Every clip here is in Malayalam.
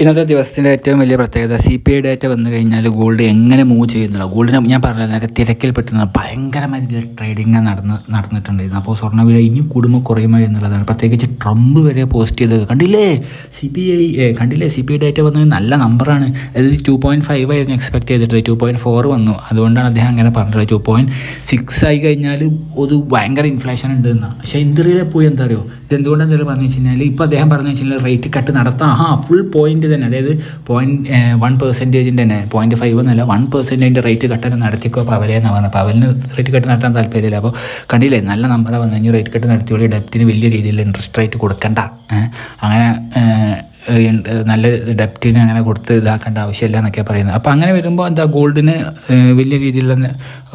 ഇന്നത്തെ ദിവസത്തിന്റെ ഏറ്റവും വലിയ പ്രത്യേകത സി പി ഐ ഡേറ്റ വന്നു കഴിഞ്ഞാൽ ഗോൾഡ് എങ്ങനെ മൂവ് ചെയ്യുന്നുള്ളൂ ഗോൾഡിനെ ഞാൻ പറഞ്ഞത് നേരെ തിരക്കിൽ പെട്ടുന്ന ഭയങ്കരമായ രീതിയിൽ ട്രേഡിങ് നടന്ന് നടന്നിട്ടുണ്ടായിരുന്നു. അപ്പോൾ സ്വർണവില ഇനി കൂടുമ്പോൾ കുറയുമോ എന്നുള്ളതാണ്. പ്രത്യേകിച്ച് ട്രംപ് വരെ പോസ്റ്റ് ചെയ്തത്. കണ്ടില്ലേ? സി പി ഐ കണ്ടില്ലേ? സി പി ഐ ഡേറ്റ വന്നത് നല്ല നമ്പറാണ് അതായത് ടു പോയിന്റ് ഫൈവ് ആയിരുന്നു എക്സ്പെക്ട് ചെയ്തിട്ട് ടു പോയിന്റ് ഫോർ വന്നു. അതുകൊണ്ടാണ് അദ്ദേഹം അങ്ങനെ പറഞ്ഞത് ടു പോയിന്റ് സിക്സ് ആയി കഴിഞ്ഞാൽ ഒരു ഭയങ്കര ഇൻഫ്ലേഷൻ ഉണ്ട് എന്നാണ്. പക്ഷേ ഇന്ത്യയിലെ പോയി? എന്താ അറിയോ? എന്തെങ്കിലും പറഞ്ഞു വെച്ച് കഴിഞ്ഞാൽ ഇപ്പോൾ അദ്ദേഹം പറഞ്ഞു വെച്ചാൽ റേറ്റ് കട്ട് നടത്താം. ആ ഫുൾ പോയിന്റ് തന്നെ. അതായത് പോയിന്റ് വൺ പെർസെന്റേജിന്റെ തന്നെ പോയിന്റ് ഫൈവ് എന്നല്ല വൺ പെർസെന്റേജിന്റെ റേറ്റ് കട്ട് നടത്തിക്കോ പവലെന്നാണ് പറഞ്ഞത്. അപ്പോൾ അവലിന് റേറ്റ് കട്ട് നടത്താൻ താല്പര്യമില്ല. അപ്പോൾ കണ്ടില്ലേ നല്ല നമ്പറാണ് വന്നു കഴിഞ്ഞാൽ റേറ്റ് കട്ട് നടത്തിയോളി ഡെപ്റ്റിന് വലിയ രീതിയിൽ ഇൻട്രസ്റ്റ് റേറ്റ് കൊടുക്കണ്ട. അങ്ങനെ നല്ല ഡെപ്റ്റിന് അങ്ങനെ കൊടുത്ത് ഇതാക്കേണ്ട ആവശ്യമില്ല എന്നൊക്കെ പറയുന്നത്. അപ്പോൾ അങ്ങനെ വരുമ്പോൾ എന്താ ഗോൾഡിന് വലിയ രീതിയിലുള്ള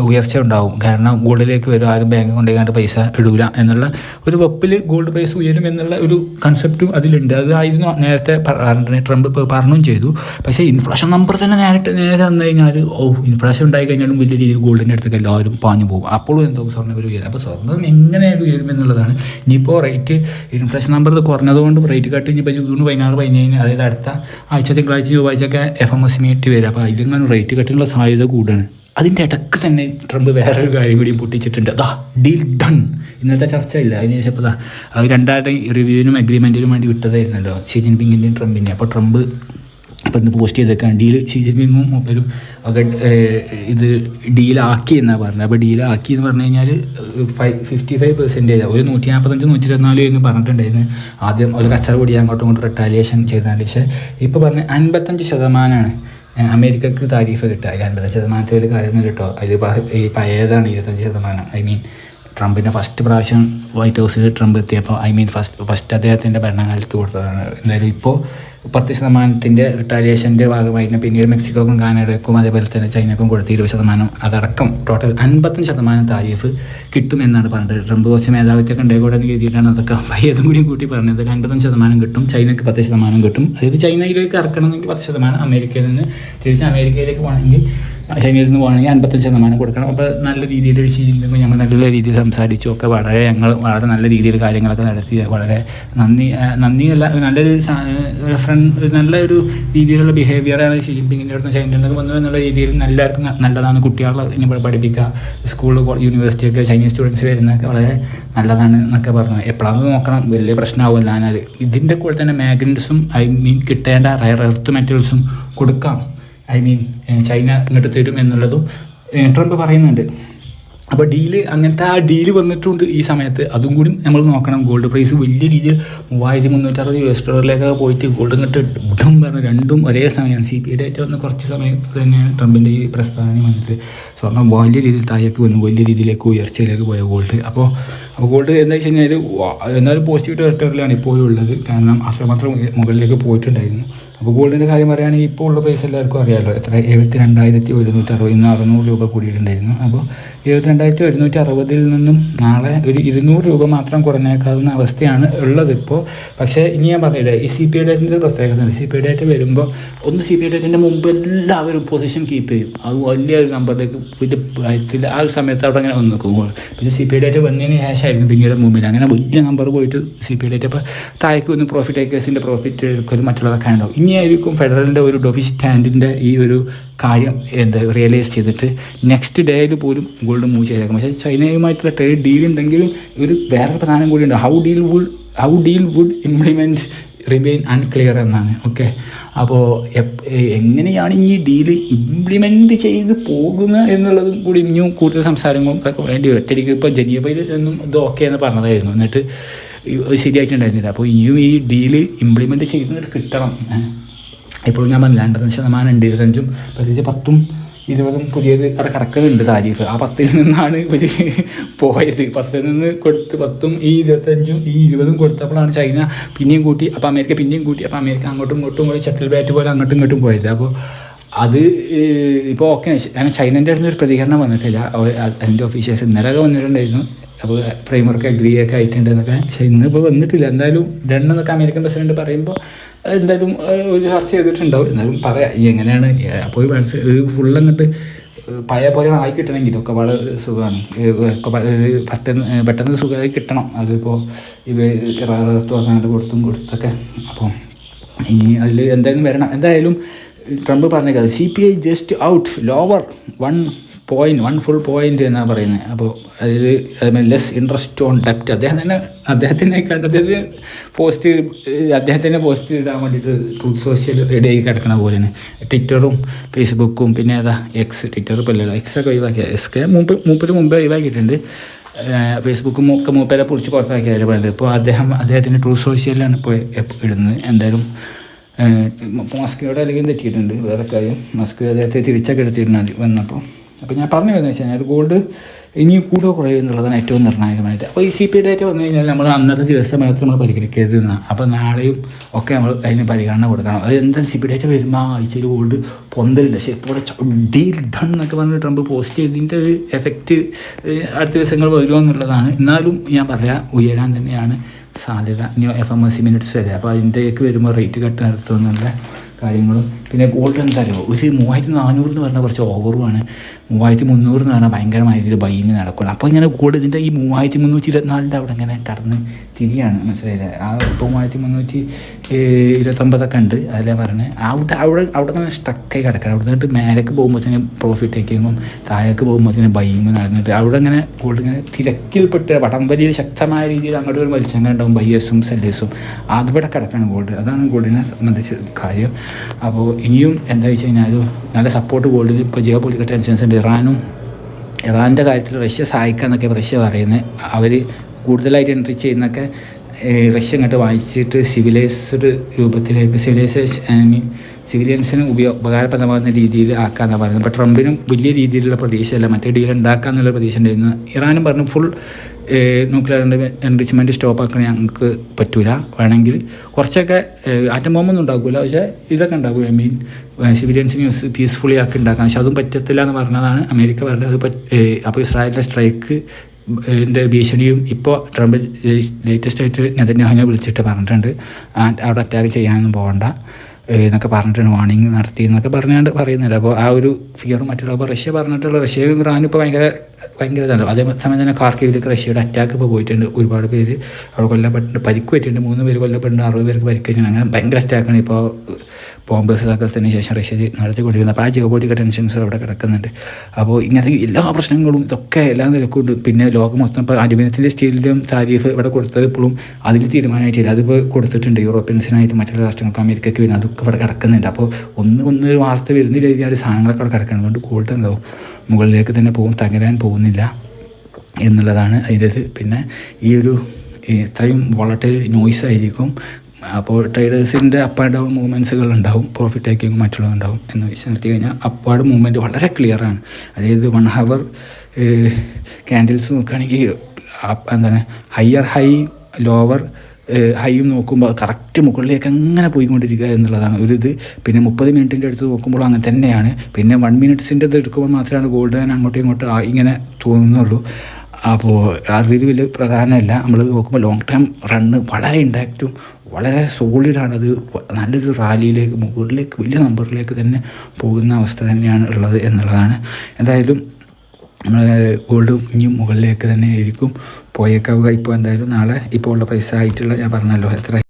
ഉയർച്ച ഉണ്ടാവും. കാരണം ഗോൾഡിലേക്ക് വരും ആരും ബാങ്ക് കൊണ്ടുപോയി പൈസ ഇടൂല എന്നുള്ള ഒരു വെപ്പിൽ ഗോൾഡ് പ്രൈസ് ഉയരും എന്നുള്ള ഒരു കൺസെപ്റ്റും അതിലുണ്ട്. അതായിരുന്നു നേരത്തെ ട്രംപ് പറഞ്ഞും ചെയ്തു. പക്ഷേ ഇൻഫ്ലേഷൻ നമ്പർ തന്നെ നേരിട്ട് നേരെ വന്നു കഴിഞ്ഞാൽ ഓ ഇൻഫ്ലേഷൻ ഉണ്ടായി കഴിഞ്ഞാലും വലിയ രീതിയിൽ ഗോൾഡിന്റെ അടുത്തേക്ക് എല്ലാവരും പാഞ്ഞു പോകും. അപ്പോഴും എന്തോ സ്വർണം ഒരു ഉയരും. അപ്പോൾ സ്വർണം എങ്ങനെയായാലും ഉയരും എന്നുള്ളതാണ് ഇനിയിപ്പോൾ റേറ്റ് ഇൻഫ്ലേഷൻ നമ്പർ കുറഞ്ഞതുകൊണ്ട് റേറ്റ് കട്ട് ഇനിയിപ്പോൾ ജൂൺ പതിനാറ് പതിനേഴിന് അതായത് അടുത്ത ആഴ്ച തിങ്കളാഴ്ച ചൊവ്വാഴ്ചയൊക്കെ എഫ് എം എസ് മീറ്റ് വരും. അപ്പോൾ അതിലിങ്ങനെ റേറ്റ് കെട്ടാനുള്ള സാധ്യത കൂടുതലാണ് അതിന്റെ ഇടയ്ക്ക് തന്നെ ട്രംപ് വേറൊരു കാര്യം കൂടി പൊട്ടിച്ചിട്ടുണ്ട്. അതാ ഡീൽ ഡൺ ഇന്നത്തെ ചർച്ചയില്ല അതിന് ശേഷം ഇപ്പോൾ അത് രണ്ടാരുടെ റിവ്യൂവിനും അഗ്രിമെന്റിനും വേണ്ടി വിട്ടതായിരുന്നല്ലോ. ഷി ജിൻപിങ്ങിന്റെയും ട്രംപിന്റെയും അപ്പോൾ ട്രംപ് ഇപ്പം ഇന്ന് പോസ്റ്റ് ചെയ്തേക്കാണ്. ഡീൽ ഷി ജിൻപിങ്ങും മൂപ്പരും ഒക്കെ ഇത് ഡീലാക്കി എന്നാണ് പറഞ്ഞത്. അപ്പോൾ ഡീലാക്കി എന്ന് പറഞ്ഞു കഴിഞ്ഞാൽ ഫൈവ് ഫിഫ്റ്റി ഫൈവ് പെർസെന്റേജ് ഒരു നൂറ്റി നാൽപ്പത്തഞ്ച് നൂറ്റി ഇരുപത്തിനാല് എന്ന് പറഞ്ഞിട്ടുണ്ടായിരുന്നു. ആദ്യം ഒരു കച്ചറ കൂടി അങ്ങോട്ടും ഇങ്ങോട്ടും റിട്ടാലിയേഷൻ ചെയ്താണ്ട് പക്ഷേ ഇപ്പോൾ പറഞ്ഞ അൻപത്തഞ്ച് ശതമാനമാണ് അമേരിക്കക്ക് താരീഫ് കിട്ടുക. അതിൽ അൻപത്തഞ്ച് ശതമാനത്തിൽ കാര്യമൊന്നും കിട്ടുമോ അതിൽ ഈ പഴയതാണ് ഇരുപത്തഞ്ച് ശതമാനം. ഐ മീൻ ട്രംപിന്റെ ഫസ്റ്റ് പ്രാവശ്യം വൈറ്റ് ഹൗസിൽ ട്രംപ് എത്തിയപ്പോൾ ഐ മീൻ ഫസ്റ്റ് ഫസ്റ്റ് അദ്ദേഹത്തിന്റെ ഭരണകാലത്ത് കൊടുത്തതാണ്. എന്തായാലും ഇപ്പോൾ പത്ത് ശതമാനത്തിന്റെ റിട്ടാലിയേഷന്റെ ഭാഗമായിട്ട് പിന്നീട് മെക്സിക്കോക്കും കാനഡയ്ക്കും അതേപോലെ തന്നെ ചൈനക്കും കൊടുത്ത് ഇരുപത് ശതമാനം അതടക്കം ടോട്ടൽ അൻപത്തഞ്ച് ശതമാനം താരീഫ് കിട്ടുമെന്നാണ് പറഞ്ഞത്. ട്രംപ് കുറച്ച് മേധാവിത്വമൊക്കെ ഉണ്ടായിക്കോട്ടെ കൂടെ രീതിയിലാണ് അതൊക്കെ പയ്യതും കൂടിയും കൂട്ടി പറഞ്ഞത്. ഒരു അൻപത്തഞ്ച് ശതമാനം കിട്ടും ചൈനയ്ക്ക് പത്ത് ശതമാനം കിട്ടും. അതായത് ചൈനയിലേക്ക് ഇറക്കണമെങ്കിൽ പത്ത് ശതമാനം അമേരിക്കയിൽ നിന്ന് തിരിച്ച് അമേരിക്കയിലേക്ക് പോകണമെങ്കിൽ ചൈനയിൽ നിന്ന് പോകണമെങ്കിൽ അൻപത്തഞ്ച് ശതമാനം കൊടുക്കണം. അപ്പോൾ നല്ല രീതിയിൽ ശീലിക്കുമ്പോൾ ഞങ്ങൾ നല്ല രീതിയിൽ സംസാരിച്ചു. ഒക്കെ വളരെ ഞങ്ങൾ വളരെ നല്ല രീതിയിൽ കാര്യങ്ങളൊക്കെ നടത്തി. വളരെ നന്ദി നന്ദി അല്ല നല്ലൊരു ഫ്രണ്ട് നല്ലൊരു രീതിയിലുള്ള ബിഹേവിയറാണ് ഷീ ജിൻപിങ്ങിന്റെ അടുത്ത് ചൈനയിൽ നിന്ന് വന്നു എന്നുള്ള രീതിയിൽ എല്ലാവർക്കും നല്ലതാണ്. കുട്ടികളെ ഇനി പഠിപ്പിക്കുക. സ്കൂൾ യൂണിവേഴ്സിറ്റിയൊക്കെ ചൈനീസ് സ്റ്റുഡൻസ് വരുന്നതൊക്കെ വളരെ നല്ലതാണ് എന്നൊക്കെ പറഞ്ഞു. എപ്പോഴാണ് നോക്കണം. വലിയ പ്രശ്നമാവില്ല. ഞാനത് ഇതിന്റെ കൂടെ തന്നെ മാഗ്നറ്റ്സും ഐ മീൻ കിട്ടേണ്ട റയർ എർത്ത് മെറ്റൽസും കൊടുക്കാം. ഐ മീൻ ചൈന ഇങ്ങോട്ട് തരും എന്നുള്ളതും ട്രംപ് പറയുന്നുണ്ട്. അപ്പോൾ ഡീൽ അങ്ങനത്തെ ആ ഡീൽ വന്നിട്ടുണ്ട് ഈ സമയത്ത്. അതും കൂടി നമ്മൾ നോക്കണം. ഗോൾഡ് പ്രൈസ് വലിയ രീതിയിൽ മൂവായിരത്തി മുന്നൂറ്ററുപത് യു എസ് ഡോളറിലേക്കൊക്കെ പോയിട്ട് ഗോൾഡ് ഇങ്ങോട്ട് ഇടും പറഞ്ഞ്. രണ്ടും ഒരേ സമയമാണ്. സി പി ഐ ഡേറ്റ് വന്ന കുറച്ച് സമയത്ത് തന്നെയാണ് ട്രംപിന്റെ ഈ പ്രസ്താവന വന്നിട്ട് സ്വർണം വലിയ രീതിയിൽ താഴേക്ക് വന്നു. വലിയ രീതിയിലേക്ക് ഉയർച്ചയിലേക്ക് പോയ ഗോൾഡ് അപ്പോൾ അപ്പോൾ ഗോൾഡ് എന്താ വെച്ച് കഴിഞ്ഞാൽ എന്നാലും പോസിറ്റീവ് ടെറിട്ടറിയിലാണ് ഇപ്പോഴും ഉള്ളത്. കാരണം അത്രമാത്രം മുകളിലേക്ക് പോയിട്ടുണ്ടായിരുന്നു. അപ്പോൾ ഗോൾഡിന്റെ കാര്യം പറയുകയാണെങ്കിൽ ഇപ്പോൾ ഉള്ള പ്രൈസ് എല്ലാവർക്കും അറിയാമല്ലോ എത്ര? എഴുപത്തി രണ്ടായിരത്തി ഒരുന്നൂറ്റി അറുപത് ഇന്ന് അറുന്നൂറ് രൂപ കൂടിയിട്ടുണ്ടായിരുന്നു. അപ്പോൾ എഴുപത്തി രണ്ടായിരത്തി ഒരുന്നൂറ്റി അറുപതിൽ നിന്നും നാളെ ഒരു ഇരുന്നൂറ് രൂപ മാത്രം കുറഞ്ഞേക്കാവുന്ന അവസ്ഥയാണ് ഉള്ളത് ഇപ്പോൾ പക്ഷേ ഇനി ഞാൻ പറഞ്ഞില്ലേ ഈ സി പി ഐ ഡേറ്റിന്റെ പ്രത്യേകത സി പി ഐ ഡേറ്റ് വരുമ്പോൾ ഒന്ന് സി പി ഐ ഡേറ്റിന്റെ മുമ്പ് എല്ലാവരും പൊസിഷൻ കീപ്പ് ചെയ്യും. അത് വലിയൊരു നമ്പറിലേക്ക് വലിയ ആ ഒരു സമയത്ത് അവിടെ അങ്ങനെ വന്ന് നിൽക്കും. പിന്നെ സി പി ഐ ഡേറ്റ് വന്നതിന് ശേഷമായിരുന്നു പിന്നീട് മുമ്പിൽ അങ്ങനെ വലിയ നമ്പർ പോയിട്ട് സി പി ഐ ഡേറ്റ് അപ്പോൾ താഴേക്ക് വന്ന് പ്രോഫിറ്റ് ടേക്കേഴ്സിന്റെ പ്രോഫിറ്റ് എടുക്കലും മറ്റുള്ളതൊക്കെ ഉണ്ടാവും ഇനിയായിരിക്കും ഫെഡറലിന്റെ ഒരു ഡൊഫി സ്റ്റാൻഡിന്റെ ഈ ഒരു കാര്യം എന്താ റിയലൈസ് ചെയ്തിട്ട് നെക്സ്റ്റ് ഡേയിൽ പോലും ഗോൾഡ് മൂവ് ചെയ്തേക്കാം. പക്ഷേ ചൈനയുമായിട്ടുള്ള ട്രേഡ് ഡീൽ ഉണ്ടെങ്കിലും ഒരു വേറെ പ്രധാനം കൂടിയുണ്ട് how deal would how deal would implement remain unclear എന്നാണ്. ഓക്കെ അപ്പോൾ എങ്ങനെയാണ് ഈ ഡീൽ ഇംപ്ലിമെന്റ് ചെയ്ത് പോകുന്നത് എന്നുള്ളതും കൂടി ഇനിയും കൂടുതൽ സംസാരങ്ങളും ഒക്കെ വേണ്ടി ഒറ്റയ്ക്ക് ഇപ്പോൾ ജനീവയിൽ നിന്നും ഇത് ഓക്കെ എന്ന് പറഞ്ഞതായിരുന്നു. എന്നിട്ട് ശരിയായിട്ടുണ്ടായിരുന്നില്ല. അപ്പോൾ ഇനിയും ഈ ഡീൽ ഇംപ്ലിമെന്റ് ചെയ്തിട്ട് കിട്ടണം. ഇപ്പോൾ ഞാൻ പറഞ്ഞില്ല അൻപത്തഞ്ച് ശതമാനം ഉണ്ട് ഇരുപത്തഞ്ചും പ്രത്യേകിച്ച് പത്തും ഇരുപതും പുതിയത് അവിടെ കിടക്കുന്നുണ്ട് താരീഫ്. ആ പത്തിൽ നിന്നാണ് ഇവർ പോയത്. പത്തിൽ നിന്ന് കൊടുത്ത് പത്തും ഈ ഇരുപത്തഞ്ചും ഈ ഇരുപതും കൊടുത്തപ്പോഴാണ് ചൈന പിന്നെയും കൂട്ടി അപ്പോൾ അമേരിക്ക പിന്നെയും കൂട്ടി അപ്പോൾ അമേരിക്ക അങ്ങോട്ടും ഇങ്ങോട്ടും പോയി ഷട്ടിൽ ബാറ്റ് പോലെ അങ്ങോട്ടും ഇങ്ങോട്ടും പോയത്. അപ്പോൾ അത് ഇപ്പോൾ ഓക്കെ. കാരണം ചൈനന്റെ അടുത്ത് ഒരു പ്രതികരണം വന്നിട്ടില്ല. അതിന്റെ ഓഫീഷ്യൽസ് ഇന്നലെയൊക്കെ വന്നിട്ടുണ്ടായിരുന്നു. അപ്പോൾ ഫ്രെയിംവർക്ക് അഗ്രി ഒക്കെ ആയിട്ടുണ്ട് എന്നൊക്കെ. പക്ഷേ ഇന്നിപ്പോൾ വന്നിട്ടില്ല. എന്തായാലും രണ്ടെന്നൊക്കെ അമേരിക്കൻ പ്രസിഡന്റ് പറയുമ്പോൾ എന്തായാലും ഒരു ചർച്ച ചെയ്തിട്ടുണ്ടാവും. എന്നാലും പറയാം എങ്ങനെയാണ് അപ്പോൾ മനസ്സ് ഒരു ഫുൾ അങ്ങോട്ട് പഴയ പോലെ ആയി കിട്ടണമെങ്കിൽ ഒക്കെ വളരെ സുഖമാണ്. ഒക്കെ പെട്ടെന്ന് പെട്ടെന്ന് സുഖമായി കിട്ടണം. അതിപ്പോൾ ഇത് റേർത്ത് അങ്ങനെ കൊടുത്തും കൊടുത്തൊക്കെ. അപ്പോൾ ഇനി അതിൽ എന്തായാലും വരണം. എന്തായാലും ട്രംപ് പറഞ്ഞേക്കാം C P I just out lower one point one full point എന്നാണ് പറയുന്നത്. അപ്പോൾ അതിൽ അതുപോലെ ലെസ് ഇൻട്രസ്റ്റ് ഓൺ ഡെപ്റ്റ് അദ്ദേഹം തന്നെ അദ്ദേഹത്തിനെ അദ്ദേഹത്തിന് പോസ്റ്റ് അദ്ദേഹത്തിന്റെ പോസ്റ്റ് ഇടാൻ വേണ്ടിയിട്ട് ട്രൂത്ത് സോഷ്യൽ റെഡി ആയി കിടക്കണ പോലെയാണ്. ട്വിറ്ററും ഫേസ്ബുക്കും പിന്നെ ഏതാ എക്സ് ട്വിറ്റർ ഇപ്പോൾ ഇല്ലല്ലോ. എക്സ് ഒക്കെ ഒഴിവാക്കിയ എക്സ് മുമ്പ് മൂപ്പര് മുമ്പ് ഒഴിവാക്കിയിട്ടുണ്ട്. ഫേസ്ബുക്കും ഒക്കെ മൂപ്പരെ പൊളിച്ച് പുറത്താക്കിയാലും പറയുന്നത് ഇപ്പോൾ അദ്ദേഹം അദ്ദേഹത്തിന്റെ ട്രൂത്ത് സോഷ്യലാണ് ഇപ്പോൾ ഇടുന്നത്. എന്തായാലും മസ്കിയോടെ അല്ലെങ്കിൽ തെറ്റിയിട്ടുണ്ട്. വേറെ കാര്യം. മസ്ക് അദ്ദേഹത്തെ തിരിച്ചൊക്കെ എടുത്തിരുന്നാൽ വന്നപ്പോൾ അപ്പോൾ ഞാൻ പറഞ്ഞു വരുന്നത് വെച്ച് കഴിഞ്ഞാൽ ഗോൾഡ് ഇനി കൂടുതൽ കുറയും എന്നുള്ളതാണ് ഏറ്റവും നിർണായകമായിട്ട്. അപ്പോൾ ഈ സി പി ഡേറ്റ് വന്നു കഴിഞ്ഞാൽ നമ്മൾ അന്നത്തെ ദിവസം മാത്രം നമ്മൾ പരിഗണിക്കരുത് എന്നാണ് അപ്പോൾ നാളെയും ഒക്കെ നമ്മൾ അതിന് പരിഗണന കൊടുക്കണം. അത് എന്താ സി പി ഡേറ്റ് വരുമ്പോൾ ആഴ്ചയിൽ ഗോൾഡ് പൊന്തലില്ല. പക്ഷേ ഇപ്പോൾ ഡീൽ ഡൺ എന്നൊക്കെ പറഞ്ഞ് ട്രംപ് പോസ്റ്റ് ചെയ്തതിന്റെ ഒരു എഫക്റ്റ് അടുത്ത ദിവസങ്ങൾ വരുമോ എന്നുള്ളതാണ്. എന്നാലും ഞാൻ പറയാം ഉയരാൻ തന്നെയാണ് സാധ്യത. ഇനി F M S C minutes വരെ. അപ്പോൾ അതിന്റെയൊക്കെ വരുമ്പോൾ റേറ്റ് കട്ട് നടത്തുമെന്നുള്ള കാര്യങ്ങളും. പിന്നെ ഗോൾഡ് എന്താ അറിയുമോ ഒരു മൂവായിരത്തി നാനൂറ് എന്ന് പറഞ്ഞാൽ കുറച്ച് ഓവറുമാണ് മൂവായിരത്തി മുന്നൂറ് എന്ന് പറഞ്ഞാൽ ഭയങ്കരമായ രീതിയിൽ ബൈന് നടക്കണം അപ്പോൾ ഇങ്ങനെ ഗോൾഡ് ഇതിന്റെ ഈ മൂവായിരത്തി മുന്നൂറ്റി ഇരുപത്തിനാലിന്റെ അവിടെ ഇങ്ങനെ കടന്ന് തിരിയാണ്. മനസ്സിലായില്ലേ? ആ ഇപ്പോൾ മൂവായിരത്തി മുന്നൂറ്റി ഇരുപത്തൊമ്പതൊക്കെ ഉണ്ട് അതിലേ പറഞ്ഞത് അവിടെ അവിടെ അവിടെ നിന്ന് സ്ട്രക്കായി കിടക്കണം അവിടെ നിന്നിട്ട് മേലേക്ക് പോകുമ്പോഴത്തേനും പ്രോഫിറ്റ് ടേക്കിങ്ങും താഴേക്ക് പോകുമ്പോഴത്തേനും ബൈങ്ങും നടന്നിട്ട് അവിടെ ഇങ്ങനെ കൂടുതൽ ഇങ്ങനെ തിരക്കിൽപ്പെട്ട് വടംവലിയിൽ ശക്തമായ രീതിയിൽ അങ്ങോട്ട് ഒരു വലിച്ചങ്ങനെ ഉണ്ടാവും ബയ്യേഴ്സും സെല്ലേഴ്സും അതിവിടെ കിടക്കാണ് ഗോൾഡ് അതാണ് ഗോൾഡിനെ സംബന്ധിച്ച കാര്യം. അപ്പോൾ ഇനിയും എന്താ വെച്ച് കഴിഞ്ഞാൽ നല്ല സപ്പോർട്ട് ഗോൾഡിൽ ഇപ്പോൾ ജിയോ പൊളിറ്റിക്കൽ ടെൻഷൻസ് ഉണ്ട്. ഇറാനും ഇറാന്റെ കാര്യത്തിൽ റഷ്യ സഹായിക്കാന്നൊക്കെ റഷ്യ പറയുന്നത്. അവർ കൂടുതലായിട്ട് എൻട്രി ചെയ്യുന്നൊക്കെ റഷ്യ ഇങ്ങോട്ട് വായിച്ചിട്ട് സിവിലൈസ്ഡ് രൂപത്തിലേക്ക് സിവിലൈസേഷൻ ഐ മീൻ സിവിലിയൻസിന് ഉപയോഗ ഉപകാരപ്രദമാകുന്ന രീതിയിൽ ആക്കാമെന്നാണ് പറയുന്നത്. അപ്പോൾ ട്രംപിനും വലിയ രീതിയിലുള്ള പ്രതീക്ഷയല്ല. മറ്റേ ഡീൽ ഉണ്ടാക്കാമെന്നുള്ള പ്രതീക്ഷ ഉണ്ടായിരുന്നു. ഇറാനും പറഞ്ഞു ഫുൾ ന്യൂക്ലിയർ എൻറിച്ച്മെന്റ് സ്റ്റോപ്പ് ആക്കാൻ ഞങ്ങൾക്ക് പറ്റൂല. വേണമെങ്കിൽ കുറച്ചൊക്കെ ആറ്റം ബോംബൊന്നും ഉണ്ടാക്കില്ല പക്ഷേ ഇതൊക്കെ ഉണ്ടാക്കും. ഐ മീൻ സിവിലിയൻസിന് ന്യൂസ് പീസ്ഫുള്ളി ആക്കി ഉണ്ടാക്കാം പക്ഷെ അതും പറ്റത്തില്ല എന്ന് പറഞ്ഞതാണ് അമേരിക്ക പറഞ്ഞത്. അത് അപ്പോൾ ഇസ്രായേലിന്റെ സ്ട്രൈക്ക് ന്റെ ഭീഷണിയും ഇപ്പോൾ ട്രംപ് ലേറ്റസ്റ്റ് ആയിട്ട് നെതന്യാഹുവിനെ വിളിച്ചിട്ട് പറഞ്ഞിട്ടുണ്ട്. അവിടെ അറ്റാക്ക് ചെയ്യാനൊന്നും പോകണ്ട എന്നൊക്കെ പറഞ്ഞിട്ടുണ്ട് വാണിംഗ് നടത്തി എന്നൊക്കെ പറഞ്ഞുകൊണ്ട് പറയുന്നില്ല അപ്പോൾ ആ ഒരു ഫിയർ മറ്റുള്ള അപ്പോൾ റഷ്യ പറഞ്ഞിട്ടുള്ള റഷ്യയും ഇറാനും ഇപ്പോൾ ഭയങ്കര ഭയങ്കര ഇതാണ്. അതേ സമയം തന്നെ കാർക്കിവിലേക്ക് റഷ്യയുടെ അറ്റാക്ക് ഇപ്പോൾ പോയിട്ടുണ്ട്. ഒരുപാട് പേര് അവിടെ കൊല്ലപ്പെട്ടിട്ടുണ്ട് പരിക്ക് പറ്റിയിട്ടുണ്ട്. മൂന്ന് പേര് കൊല്ലപ്പെട്ടിട്ടുണ്ട് അറുപത് പേർക്ക് പരിക്കേറ്റിട്ടുണ്ട് അങ്ങനെ ഭയങ്കര അറ്റാക്കാണ് ഇപ്പോൾ ബോംബേഴ്സ് ഇതാക്കത്തിന് ശേഷം റഷ്യ നടത്തിക്കൊണ്ടിരിക്കുന്നത്. അപ്പോൾ ആ ജിയോപൊളിറ്റിക്കൽ ടെൻഷൻസ് അവിടെ കിടക്കുന്നുണ്ട്. അപ്പോൾ ഇങ്ങനത്തെ എല്ലാ പ്രശ്നങ്ങളും ഇതൊക്കെ എല്ലാ നിലക്കുണ്ട്. പിന്നെ ലോകം മൊത്തം ഇപ്പോൾ അലുമിനിയത്തിന്റെ സ്റ്റീലിലും താരീഫ് ഇവിടെ കൊടുത്തത് ഇപ്പോഴും അതിൽ തീരുമാനമായിട്ടില്ല. അതിപ്പോൾ കൊടുത്തിട്ടുണ്ട് യൂറോപ്യൻസിനായിട്ട് മറ്റുള്ള രാഷ്ട്രങ്ങൾക്ക് അമേരിക്കയ്ക്ക് വരുന്നത്. അതൊക്കെ ഇവിടെ കിടക്കുന്നുണ്ട്. അപ്പോൾ ഒന്ന് ഒന്ന് ഒരു വാർത്ത വരുന്നില്ല ഒരു സാധനങ്ങളൊക്കെ അവിടെ കിടക്കണം അതുകൊണ്ട് ഗോൾഡ് ഉണ്ടാവും മുകളിലേക്ക് തന്നെ പോകും തകരാൻ പോകുന്നില്ല എന്നുള്ളതാണ് അതിന്റെ ഇത് പിന്നെ ഈ ഒരു ഇത്രയും വളട്ടിൽ നോയ്സ് ആയിരിക്കും. അപ്പോൾ ട്രേഡേഴ്സിന്റെ അപ്പ് ആൻഡ് ഡൗൺ മൂവ്മെന്റ്സുകൾ ഉണ്ടാവും പ്രോഫിറ്റ് ടേക്കിംഗ് മറ്റുള്ളവ ഉണ്ടാവും എന്ന് വെച്ച് നിർത്തി കഴിഞ്ഞാൽ അപ്പാട് മൂവ്മെന്റ് വളരെ ക്ലിയറാണ് അതായത് വൺ ഹവർ ക്യാൻഡിൽസ് നോക്കുകയാണെങ്കിൽ എന്താണ് ഹയർ ഹൈ ലോവർ ഹൈയും നോക്കുമ്പോൾ കറക്റ്റ് മുകളിലേക്ക് അങ്ങനെ പോയിക്കൊണ്ടിരിക്കുക എന്നുള്ളതാണ് ഒരു ഇത്. പിന്നെ മുപ്പത് മിനിറ്റിന്റെ അടുത്ത് നോക്കുമ്പോൾ അങ്ങനെ തന്നെയാണ്. പിന്നെ വൺ മിനിറ്റ്സിന്റെ ഇത് എടുക്കുമ്പോൾ മാത്രമാണ് ഗോൾഡ് അങ്ങോട്ടും ഇങ്ങോട്ടും ഇങ്ങനെ തോന്നുന്നുള്ളൂ. അപ്പോൾ അതിൽ വലിയ പ്രധാനമല്ല. നമ്മൾ നോക്കുമ്പോൾ ലോങ് ടൈം റണ്ണ് വളരെ ഇമ്പാക്റ്റും വളരെ സോളിഡാണ് അത് നല്ലൊരു റാലിയിലേക്ക് മുകളിലേക്ക് വലിയ നമ്പറിലേക്ക് തന്നെ പോകുന്ന അവസ്ഥ തന്നെയാണ് ഉള്ളത് എന്നുള്ളതാണ്. എന്തായാലും ഗോൾഡ് ഇനി മുകളിലേക്ക് തന്നെ ആയിരിക്കും. പോയേക്കാവുക. ഇപ്പോൾ എന്തായാലും നാളെ ഇപ്പോൾ ഉള്ള പൈസ ആയിട്ടുള്ള ഞാൻ പറഞ്ഞല്ലോ എത്ര?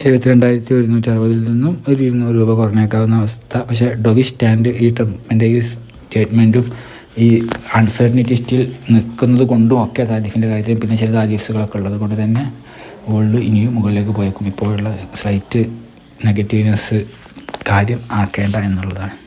എഴുപത്തിരണ്ടായിരത്തി ഒരുന്നൂറ്റി അറുപതിൽ നിന്നും ഒരു ഇരുന്നൂറ് രൂപ കുറഞ്ഞേക്കാവുന്ന അവസ്ഥ. പക്ഷേ ഡൊവി സ്റ്റാൻഡ് ഈ ട്രംപിന്റെ ഈ സ്റ്റേറ്റ്മെന്റും ഈ അൺസർട്ടനിറ്റി സ്റ്റിൽ നിൽക്കുന്നത് കൊണ്ടും ഒക്കെ താരിഫിന്റെ കാര്യത്തിൽ പിന്നെ ചില താരിഫ്സുകളൊക്കെ ഉള്ളത് കൊണ്ട് തന്നെ ഗോൾഡ് ഇനിയും മുകളിലേക്ക് പോയേക്കും. ഇപ്പോഴുള്ള സ്ലൈറ്റ് നെഗറ്റീവ്നെസ് കാര്യം ആക്കേണ്ട എന്നുള്ളതാണ്.